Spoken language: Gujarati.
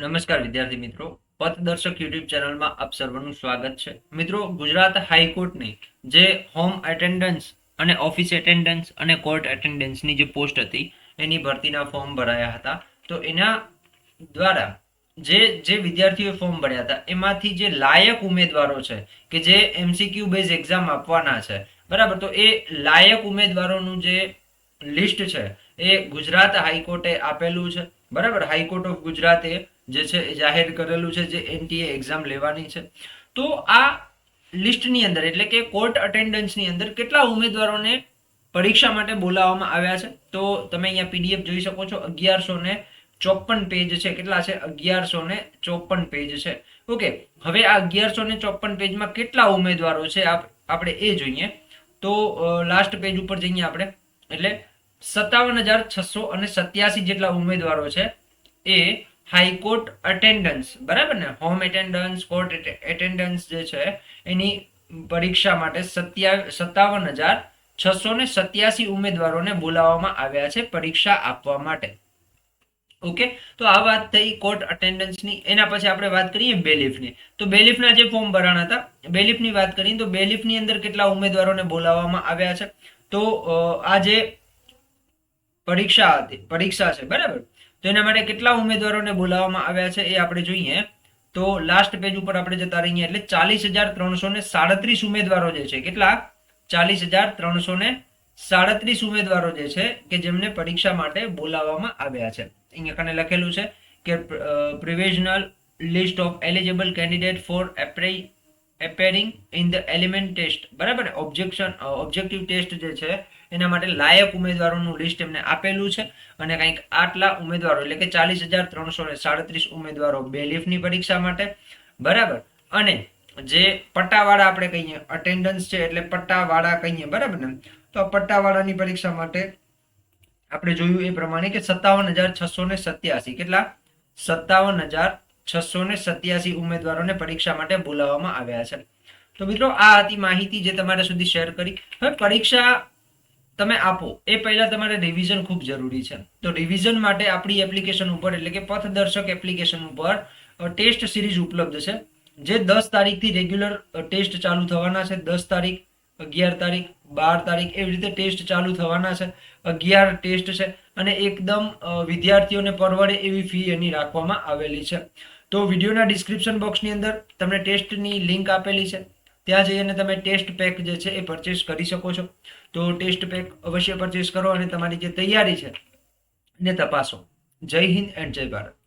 નમસ્કાર વિદ્યાર્થી મિત્રો. પથદર્શક યુટ્યુબ ચેનલમાં આપ સર્વનું સ્વાગત છે. મિત્રો, ગુજરાત હાઈકોર્ટની જે હોમ એટેન્ડન્સ અને ઓફિસ એટેન્ડન્સ અને કોર્ટ એટેન્ડન્સની જે પોસ્ટ હતી, એની ભરતીના ફોર્મ ભરાયા હતા. તો એના દ્વારા જે જે વિદ્યાર્થીઓએ ફોર્મ ભર્યા હતા, એમાંથી જે લાયક ઉમેદવારો છે કે જે એમસીક્યુ બેઝ એક્ઝામ આપવાના છે, બરાબર? તો એ લાયક ઉમેદવારોનું જે લિસ્ટ છે, એ ગુજરાત હાઈકોર્ટે આપેલું છે. બરાબર? હાઈકોર્ટ ઓફ ગુજરાતે જે છે એ જાહેર કરેલું છે, જે એનટીએ એક્ઝામ લેવાની છે. તો આ લિસ્ટની અંદર, એટલે કે કોર્ટ અટેન્ડન્સની અંદર કેટલા ઉમેદવારોને પરીક્ષા માટે બોલાવવામાં આવ્યા છે? તો તમે અહીંયા પીડીએફ જોઈ શકો છો, અગિયારસો ને ચોપન પેજ છે. કેટલા છે? અગિયારસો ને ચોપન પેજ છે. ઓકે હવે આ અગિયારસો ને ચોપન પેજમાં કેટલા ઉમેદવારો છે? આપ- આપણે એ જોઈએ. તો લાસ્ટ પેજ ઉપર જઈએ આપણે. એટલે સત્તાવન હજાર છસો અને સત્યાસી જેટલા ઉમેદવારો છે એ હાઈકોર્ટ અટેન્ડન્સ બરાબર ને? હોમ એટેન્ડન્સ કોર્ટ એટેન્ડન્સ જે છે, એની પરીક્ષા માટે સત્તાવન હજાર છસો ને સત્યાસી ઉમેદવારોને બોલાવવામાં આવ્યા છે પરીક્ષા આપવા માટે. ઓકે? તો આ વાત થઈ કોર્ટ અટેન્ડન્સની એના પછી આપણે વાત કરીએ બેલીફની. તો બેલીફના જે ફોર્મ ભરાણા હતા, બેલીફની વાત કરીએ તો બેલીફની અંદર કેટલા ઉમેદવારોને બોલાવવામાં આવ્યા છે? તો આ જે પરીક્ષા હતી, પરીક્ષા છે, બરાબર? તો એના માટે કેટલા ઉમેદવારોને બોલાવવામાં આવ્યા છે એ આપણે જોઈએ. તો લાસ્ટ પેજ ઉપર આપણે જતા રહીએ એટલે ચાલીસ હજાર ત્રણસો ને સાડત્રીસ ઉમેદવારો જે છે, કેટલા? ચાલીસ હજાર ત્રણસો ને સાડત્રીસ ઉમેદવારો જે છે કે જેમને પરીક્ષા માટે બોલાવવામાં આવ્યા છે. અહીંયા કને લખેલું છે કે provisional list of eligible candidate for appearing in the element test બરાબર? ને ઓબ્જેક્શન ઓબ્જેક્ટિવ ટેસ્ટ જે છે, એના માટે લાયક ઉમેદવારોનું લિસ્ટ એમને આપેલું છે અને કંઈક આટલા ઉમેદવારો, એટલે કે ચાલીસ હજાર ત્રણસો ને સાડત્રીસ ઉમેદવારો બેલીફની પરીક્ષા માટે. બરાબર? અને જે પટ્ટાવાળા આપણે કહીએ અટેન્ડન્સ છે, એટલે પટ્ટાવાળા કહીએ, બરાબર ને? તો પટ્ટાવાળાની પરીક્ષા માટે આપણે જોયું એ પ્રમાણે કે સત્તાવન હજાર છસો ને સત્યાસી. કેટલા? સત્તાવન હજાર છસો ને સત્યાસી ઉમેદવારોને પરીક્ષા માટે બોલાવવામાં આવ્યા છે. તો મિત્રો, આ હતી માહિતી જે તમારા સુધી શેર કરી. હવે પરીક્ષા તમે આપો. એ પહેલાં તમારે રિવિઝન ખૂબ જરૂરી છે. તો રિવિઝન માટે આપણી એપ્લિકેશન ઉપર, એટલે કે પથદર્શક એપ્લિકેશન ઉપર ટેસ્ટ સિરીઝ ઉપલબ્ધ છે. જે દસ તારીખથી રેગ્યુલર ટેસ્ટ ચાલુ થવાના છે. દસ તારીખ, અગિયાર તારીખ, બાર તારીખ, એવી રીતે ટેસ્ટ ચાલુ થવાના છે. અગિયાર ટેસ્ટ છે. અને એકદમ વિદ્યાર્થીઓને પરવડે એવી ફી એની રાખવામાં આવેલી છે. તો વિડીયોના ડિસ્ક્રિપ્શન બોક્સની અંદર તમને ટેસ્ટની લિંક આપેલી છે. ત્યાં જઈને તમે ટેસ્ટ પેક જે છે એ પરચેસ કરી શકો છો. તો ટેસ્ટ પેક અવશ્ય પરચેસ કરો અને તમારી જે તૈયારી છે ને તપાસો. જય હિન્દ એન્ડ જય ભારત.